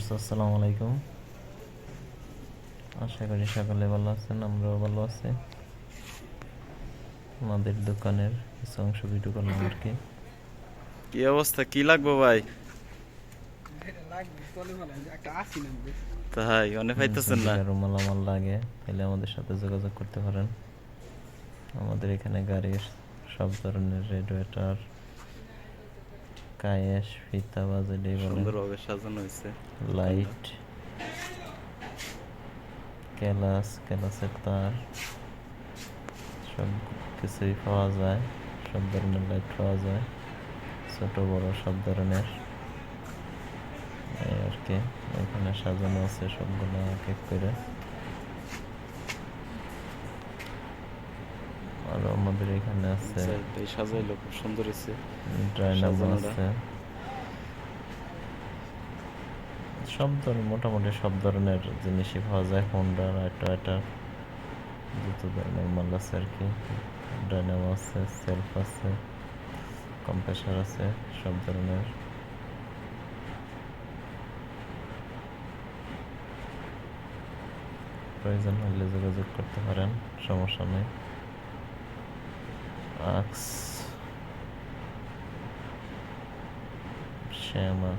Viewers আসসালামু আলাইকুম। আশা করি সকলে ভালো আছেন আমরাও ভালো আছি। আমাদের দোকানের কিছু অংশ ভিডিও করলাম আর কি। কি অবস্থা? কি লাগবো ভাই? তাই অনেক পাইতেছেন না? আরও মালামাল লাগে তাহলে আমাদের সাথে যোগাযোগ করতে পারেন। আমাদের এখানে গাড়ির সব ধরনের রেডিয়েটার কায়েস ফিতা বাজেডি বলে। সুন্দরভাবে সাজানো হয়েছে। লাইট ক্যালাস ক্যালাসের তার। সব কিছুই পাওয়া যায় সব ধরনের লাইট পাওয়া যায়। ছোট বড় সব ধরনের। এই আর কি এখানে সাজানো আছে সবগুলো এক এক করে। আর আমাদের এখানে আছে। এই সাজাইলো খুব সুন্দর হয়েছে ডাইনামো আছে। সব ধরনের মোটামুটি সব ধরনের জিনিসই পাওয়া যায়। হোন্ডার টয়টা যত ধরনের মাল আছে আর কি। ডাইনামো আছে সেলফ আছে কম্প্রেসার আছে সব ধরনের। প্রয়োজন হলে যোগাযোগ করতে পারেন সমস্যা নেই। Max. Chama.